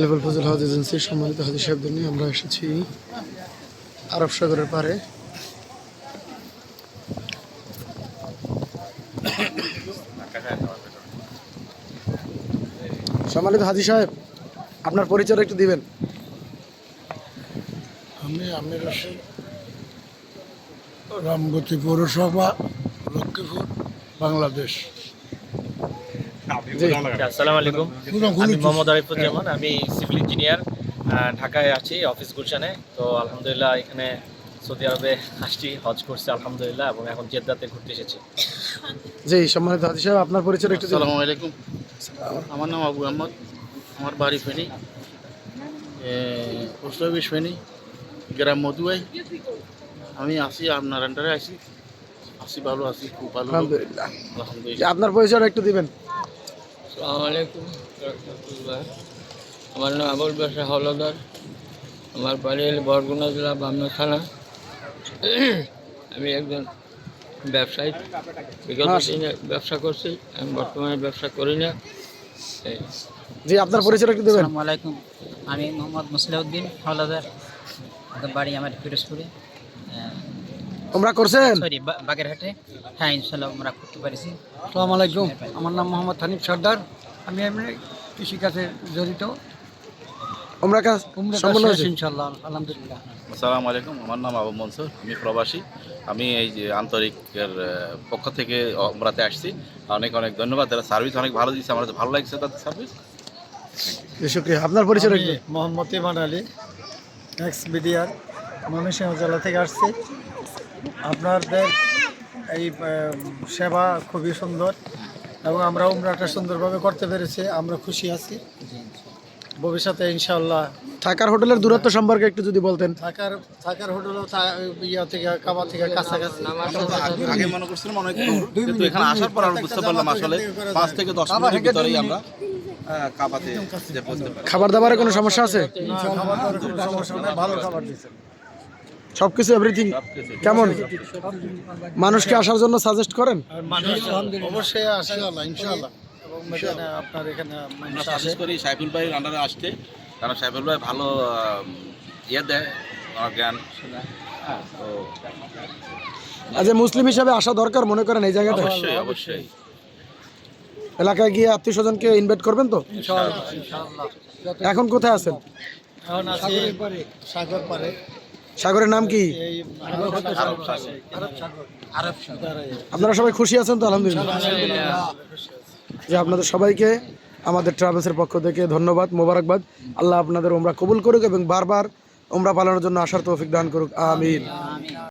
Level Fazal হাজ এজেন্সির সম্মানিত হাজি সাহেবদের নিয়ে আমরা এসেছি আরব সাগরের পারে সম্মানিত হাজি সাহেব, আপনার পরিচয় একটু দিবেন। আমি আমির হোসেন, রামগতি পৌরসভা, লক্ষ্মীপুর, বাংলাদেশ। আসসালামু আলাইকুম। আমি মোহাম্মদ আরিফুজ্জামান আমি সিভিল ইঞ্জিনিয়ার ঢাকায় আছি অফিস গুলশানে। তো আলহামদুলিল্লাহ এখানে সৌদি আরবে আসছি হজ করছি আলহামদুলিল্লাহ এবং এখন জেদ্দাতে ঘুরতে এসেছি। জি সম্মানিত হাজি সাহেব আপনার পরিচয় একটু আসসালামু আলাইকুম। আমার নাম আবু আহমদ আমার বাড়ি ফেনী। পোস্ট অফিস ফেনী গ্রাম মধুয়াই আমি আসি আপনার আন্ডারে আসি। আসি ভালো আছি খুব ভালো আলহামদুলিল্লাহ। আলহামদুলিল্লাহ। আপনার পরিচয় একটু দিবেন। আসসালামু আলাইকুম। রহমতুল্লাহ। আমার নাম আবুল বাসা হলদার আমার বাড়ি হলো বরগুনা জেলা বামনা থানা। আমি একজন ব্যবসায়ী। বিগত দিনে ব্যবসা করছি। আমি বর্তমানে ব্যবসা করি না। জি আপনার পরিচয় একটু দিবেন। আসসালামু আলাইকুম। আমি মোহাম্মদ মুসলিউদ্দিন হাওলাদার। বাড়ি আমার পিরোজপুরে তোমরা করছেন? সরি বাগেরহাটে। হ্যাঁ ইনশাল্লাহ আমরা করতে পারিছি। আসসালামু আলাইকুম। আমার নাম মোহাম্মদ হানিফ সর্দার। আমি এমনি কৃষিকাজে জড়িত। তোমরা কাজ সম্পূর্ণ হয়েছে? ইনশাল্লাহ আলহামদুলিল্লাহ। আসসালামু আলাইকুম। আমার নাম আবু মনসুর আমি প্রবাসী। আমি এই যে আন্তরিকের পক্ষ থেকে আমরাতে আসছি। অনেক অনেক ধন্যবাদ। তারা সার্ভিস অনেক ভালো দিচ্ছে। আমার ভালো লাগছে তাদের সার্ভিস আপনার পরিচয় মোহাম্মদ ইমান আলী এক্স বিডিআর ময়মনসিংহ জেলা থেকে আসছি। আপনাদের এই সেবা খুবই সুন্দর এবং আমরা উমরাটা সুন্দরভাবে করতে পেরেছি আমরা খুশি আছি। ভবিষ্যতে ইনশাল্লাহ থাকার হোটেলের দূরত্ব সম্পর্কে একটু যদি বলতেন। থাকার থাকার হোটেল ইয়া থেকে কাবা থেকে কাছাকাছি। আগে মনে করছিলাম অনেক কিন্তু এখানে আসার পর আমরা বুঝতে পারলাম আসলে পাঁচ থেকে দশ মিনিটের ভিতরেই আমরা কাবাতে খাবার দাবারের কোনো সমস্যা আছে? না, খাবার দাবার কোনো সমস্যা নেই, ভালো খাবার দিচ্ছে সবকিছু এভরিথিং কেমন? মানুষকে আসার জন্য সাজেস্ট করেন? অবশ্যই আসে ইনশাআল্লাহ। এবং আপনার এখানে সাজেস্ট করি সাইফুল ভাইয়ের আন্ডারে আসতে কারণ সাইফুল ভাই ভালো ইয়ে দেয় জ্ঞান। হ্যাঁ, আজ মুসলিম হিসাবে আসা দরকার মনে করেন এই জায়গাটা? অবশ্যই অবশ্যই। এলাকায় গিয়ে আত্মীয় স্বজনকে ইনভাইট করবেন তো? এখন কোথায় আছেন? এখন আছি সাগর পারে সাগরের নাম কি? আপনারা সবাই খুশি আছেন তো আলহামদুলিল্লাহ? যে আপনাদের সবাইকে আমাদের ট্রাভেলসের পক্ষ থেকে ধন্যবাদ মোবারকবাদ। আল্লাহ আপনাদের ওমরা কবুল করুক এবং বারবার ওমরা পালানোর জন্য আসার তৌফিক দান করুক। আমিন।